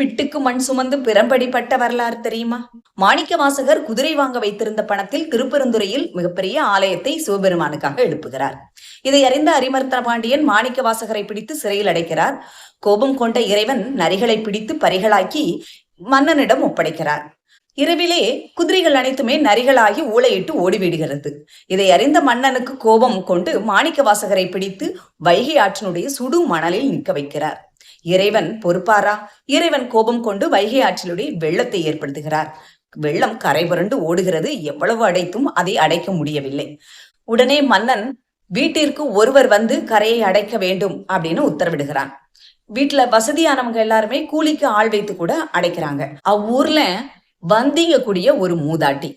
பிட்டுக்கு மண் சுமந்து பிறம்படிப்பட்ட வரலாறு தெரியுமா? மாணிக்க வாசகர் குதிரை வாங்க வைத்திருந்த பணத்தில் திருப்பெருந்துறையில் மிகப்பெரிய ஆலயத்தை சிவபெருமானுக்காக எழுப்புகிறார். இதை அறிந்த அரிமர்த்தன பாண்டியன் மாணிக்க வாசகரை பிடித்து சிறையில் அடைக்கிறார். கோபம் கொண்ட இறைவன் நரிகளை பிடித்து பரிகளாக்கி மன்னனிடம் ஒப்படைக்கிறார். இரவிலே குதிரைகள் அனைத்துமே நரிகளாகி ஊளையிட்டு ஓடிவிடுகிறது. இதை அறிந்த மன்னனுக்கு கோபம் கொண்டு மாணிக்க வாசகரை பிடித்து வைகை ஆற்றினுடைய சுடு மணலில் நிற்க வைக்கிறார். இறைவன் பொறுப்பாரா? இறைவன் கோபம் கொண்டு வைகை ஆற்றிலுடைய வெள்ளத்தை ஏற்படுத்துகிறார். வெள்ளம் கரை புரண்டு ஓடுகிறது. எவ்வளவு அடைத்தும் அதை அடைக்க முடியவில்லை. உடனே மன்னன் வீட்டிற்கு ஒருவர் வந்து கரையை அடைக்க வேண்டும் அப்படின்னு உத்தரவிடுகிறான். வீட்டுல வசதியானவங்க எல்லாருமே கூலிக்கு ஆள் வைத்து கூட அடைக்கிறாங்க. அவ்வூர்ல வந்திங்கக்கூடிய ஒரு மூதாட்டி.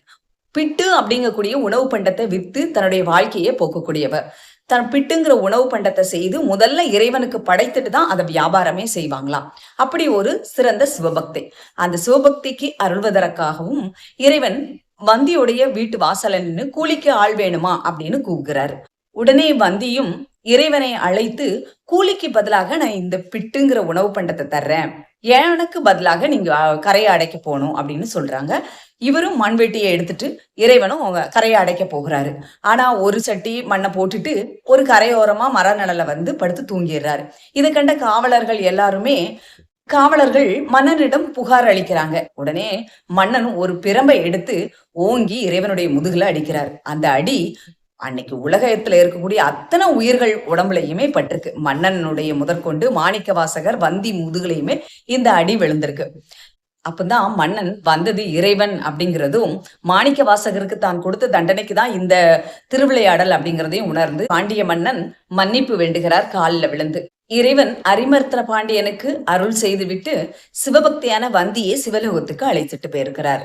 பிட்டு அப்படிங்கக்கூடிய உணவு பண்டத்தை வித்து தன்னுடைய வாழ்க்கையை போக்கக்கூடியவர். தன் பிட்டுங்கிற உணவு பண்டத்தை செய்து முதல்ல இறைவனுக்கு படைத்துட்டு தான் அதை வியாபாரமே செய்வாங்களாம். அப்படி ஒரு சிறந்த சிவபக்தி. அந்த சிவபக்திக்கு அருள்வதற்காகவும் இறைவன் வந்தியுடைய வீட்டு வாசல நின்று கூலிக்கு ஆள் வேணுமா? அப்படின்னு கூகுறாரு உடனே வந்தியும் இறைவனை அழைத்து கூலிக்கு பதிலாக நான் இந்த பிட்டுங்கிற உணவு பண்டத்தை தர்றேன். எனக்கு பதிலாக நீங்க கரையை அடைக்க போகணும் அப்படின்னு சொல்றாங்க. இவரும் மண்வெட்டியை எடுத்துட்டு இறைவனும் அவங்க கரையை அடைக்க போகிறாரு. ஆனா ஒரு சட்டி மண்ணை போட்டுட்டு ஒரு கரையோரமா மர நிழல்ல வந்து படுத்து தூங்கிடுறாரு. இதை கண்ட காவலர்கள் எல்லாருமே காவலர்கள் மன்னனிடம் புகார் அளிக்கிறாங்க. உடனே மன்னன் ஒரு பிரம்பை எடுத்து ஓங்கி இறைவனுடைய முதுகுல அடிக்கிறார். அந்த அடி அன்னைக்கு உலகத்துல இருக்கக்கூடிய அத்தனை உயிர்கள் உடம்புலையுமே பட்டிருக்கு. மன்னனுடைய முதற்கொண்டு மாணிக்க வாசகர் வந்தி முதுகுலையுமே இந்த அடி விழுந்திருக்கு. அப்பதான் மன்னன் வந்தது இறைவன் அப்படிங்கிறதும் மாணிக்க வாசகருக்கு தான் கொடுத்த தண்டனைக்கு தான் இந்த திருவிளையாடல் அப்படிங்கிறதையும் உணர்ந்து பாண்டிய மன்னன் மன்னிப்பு வேண்டுகிறார் காலில் விழுந்து. இறைவன் அரிமர்த்தன பாண்டியனுக்கு அருள் செய்துவிட்டு சிவபக்தியான வந்தியை சிவலோகத்துக்கு அழைச்சிட்டு போயிருக்கிறார்.